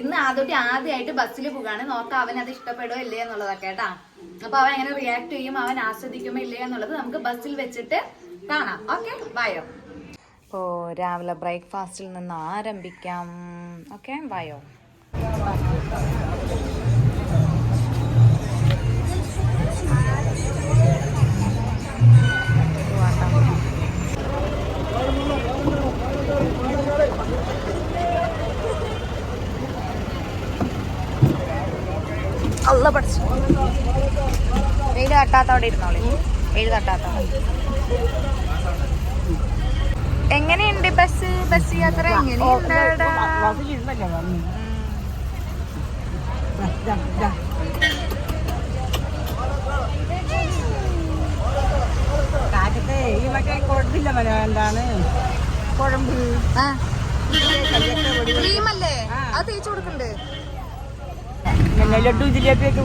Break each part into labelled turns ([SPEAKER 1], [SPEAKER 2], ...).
[SPEAKER 1] ഇന്ന് ആദ്യം ആദ്യമായിട്ട് ബസ്സിൽ പോകാണ് നോക്കാം അവൻ അത് ഇഷ്ടപ്പെടുമോ ഇല്ലേ എന്നുള്ളതൊക്കെ കേട്ടാ. അപ്പൊ അവൻ എങ്ങനെ റിയാക്ട് ചെയ്യും? അവൻ ആസ്വദിക്കുമോ ഇല്ലേ എന്നുള്ളത് നമുക്ക് ബസ്സിൽ വെച്ചിട്ട് കാണാം. ഓക്കെ ബയോ ഓ രാവിലെ ബ്രേക്ക്ഫാസ്റ്റിൽ നിന്ന് ആരംഭിക്കാം. ഓക്കെ ബയോ അല്ല പഠിച്ചു. വെയിൽ തട്ടാത്ത അവിടെ ഇരുന്നോളി. വെയിൽ കട്ടാത്ത എങ്ങനെയുണ്ട് ബസ് ബസ് യാത്ര? എങ്ങനെയുണ്ട്?
[SPEAKER 2] കാറ്റത്തെ ഈ മറ്റേ കൊടുത്തില്ല മന എന്താണ്? കുഴമ്പ്.
[SPEAKER 1] ക്രീമല്ലേ? അത് തേച്ചു കൊടുക്കണ്ട്.
[SPEAKER 2] പിന്നെ ലഡു ജിലേബി ഒക്കെ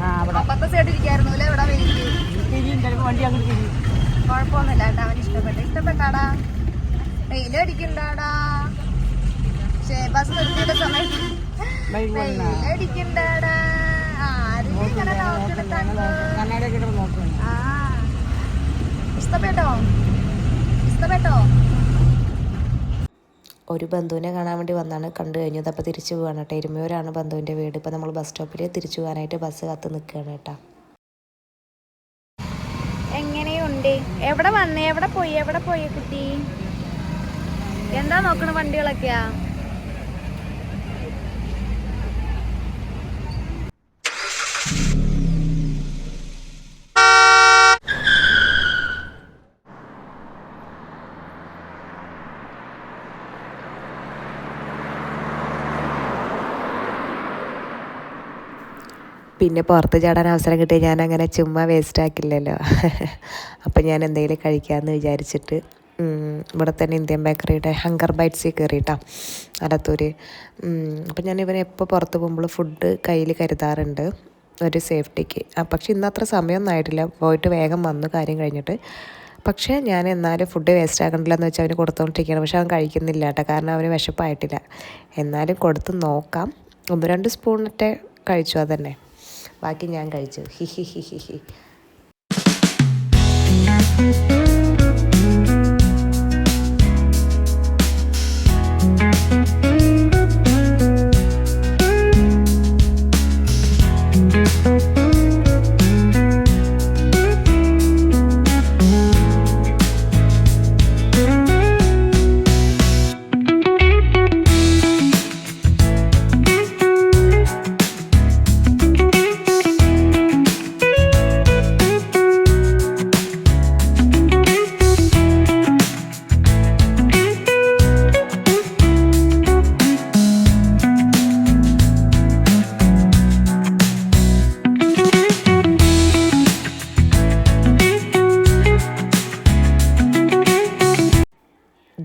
[SPEAKER 2] ആ അവിടെ.
[SPEAKER 1] അപ്പത്തെ സൈഡ് ഇരിക്കായിരുന്നു അല്ലേ? ഇവിടെ വെയിൽ
[SPEAKER 2] തിരിയും ചിലപ്പോൾ വണ്ടി അങ്ങോട്ട് തിരിയും
[SPEAKER 1] കുഴപ്പമൊന്നുമില്ല കേട്ടോ. അവന് ഇഷ്ടപ്പെട്ട. ഇഷ്ടപ്പെട്ടാടാ. വെയിൽ അടിക്കണ്ടാടാ. പക്ഷേ ബസ് നിർത്തിയുടെ സമയത്ത് ആരും ഇങ്ങനെ ആ. ഇഷ്ടപ്പെട്ടോ? ഇഷ്ടപ്പെട്ടോ?
[SPEAKER 3] ഒരു ബന്ധുവിനെ കാണാൻ വേണ്ടി വന്നാണ് കണ്ടു കഴിഞ്ഞത്. അപ്പോൾ തിരിച്ചു പോവാണ് കേട്ടോ. എരുമയൂരാണ് ബന്ധുവിന്റെ വീട്. ഇപ്പോൾ നമ്മൾ ബസ് സ്റ്റോപ്പിൽ തിരിച്ചു പോകാനായിട്ട് ബസ് കാത്ത് നിൽക്കുകയാണ് കേട്ടോ.
[SPEAKER 1] എങ്ങനെയുണ്ട്? എവിടെ വന്നേ? എവിടെ പോയി? എവിടെ പോയി കുട്ടി? എന്താ നോക്കണ വണ്ടികളൊക്കെയാ?
[SPEAKER 3] പിന്നെ പുറത്ത് ചാടാൻ അവസരം കിട്ടിയ ഞാൻ അങ്ങനെ ചുമ്മാ വേസ്റ്റാക്കില്ലല്ലോ അപ്പം ഞാൻ എന്തെങ്കിലും കഴിക്കാമെന്ന് വിചാരിച്ചിട്ട് ഇവിടെ തന്നെ ഇന്ത്യൻ ബേക്കറിയുടെ ഹങ്കർ ബൈറ്റ്സിൽ കയറിയിട്ടാ അലത്തൂർ അപ്പം ഞാൻ ഇവനെ എപ്പോൾ പുറത്ത് പോകുമ്പോൾ ഫുഡ് കയ്യിൽ കരുതാറുണ്ട് ഒരു സേഫ്റ്റിക്ക് പക്ഷെ ഇന്ന് അത്ര സമയമൊന്നും ആയിട്ടില്ല. പോയിട്ട് വേഗം വന്നു കാര്യം കഴിഞ്ഞിട്ട്. പക്ഷേ ഞാൻ എന്നാലും ഫുഡ് വേസ്റ്റ് ആക്കണ്ടില്ല എന്ന് വെച്ചാൽ അവന് കൊടുത്തുകൊണ്ടിരിക്കുകയാണ് പക്ഷെ അവൻ കഴിക്കുന്നില്ല കേട്ടോ. കാരണം അവന് വിശപ്പായിട്ടില്ല. എന്നാലും കൊടുത്ത് നോക്കാം. ഒന്ന് രണ്ട് സ്പൂണിട്ടേ കഴിച്ചു അതന്നെ. ബാക്കി ഞാൻ കഴിച്ചു. ഹി ഹി ഹി ഹി ഹി.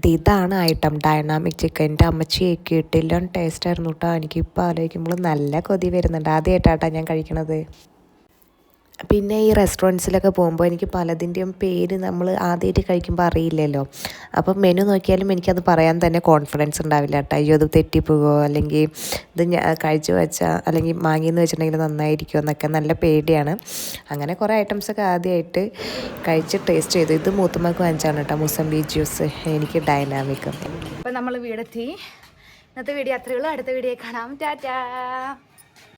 [SPEAKER 3] ഇത് ഇതാണ് ഐറ്റം ഡൈനാമിക് ചിക്കൻ എന്റെ അമ്മച്ചിയൊക്കെ ഇട്ടില്ല. ടേസ്റ്റ് ആയിരുന്നു കേട്ടോ എനിക്കിപ്പോൾ ആലോചിക്കുമ്പോൾ നല്ല കൊതി വരുന്നുണ്ട്. ആദ്യമായിട്ടാട്ടോ ഞാൻ കഴിക്കണത്. പിന്നെ ഈ റെസ്റ്റോറന്റ്സിലൊക്കെ പോകുമ്പോൾ എനിക്ക് പലതിന്റെയും പേര് നമ്മൾ ആദ്യമായിട്ട് കഴിക്കുമ്പോൾ അറിയില്ലല്ലോ. അപ്പം മെനു നോക്കിയാലും എനിക്കത് പറയാൻ തന്നെ കോൺഫിഡൻസ് ഉണ്ടാവില്ല കേട്ടോ. അയ്യോ അത് തെറ്റിപ്പോകുമോ അല്ലെങ്കിൽ ഇത് ഞാൻ കഴിച്ചു വെച്ചാൽ അല്ലെങ്കിൽ വാങ്ങിയെന്ന് വെച്ചിട്ടുണ്ടെങ്കിൽ നന്നായിരിക്കുമോ എന്നൊക്കെ നല്ല പേടിയാണ്. അങ്ങനെ കുറേ ഐറ്റംസൊക്കെ ആദ്യമായിട്ട് കഴിച്ച് ടേസ്റ്റ് ചെയ്തു. ഇത് മൂത്തുമ്മക്ക് വാങ്ങിച്ചാണ് കേട്ടോ. മുസംബി ജ്യൂസ് എനിക്ക് ഡൈനാമിക്
[SPEAKER 1] അപ്പം നമ്മൾ വീടെത്തി. ഇന്നത്തെ വീഡിയോ അത്രയുള്ളൂ അടുത്ത വീഡിയോ കാണാം. ടാറ്റാ.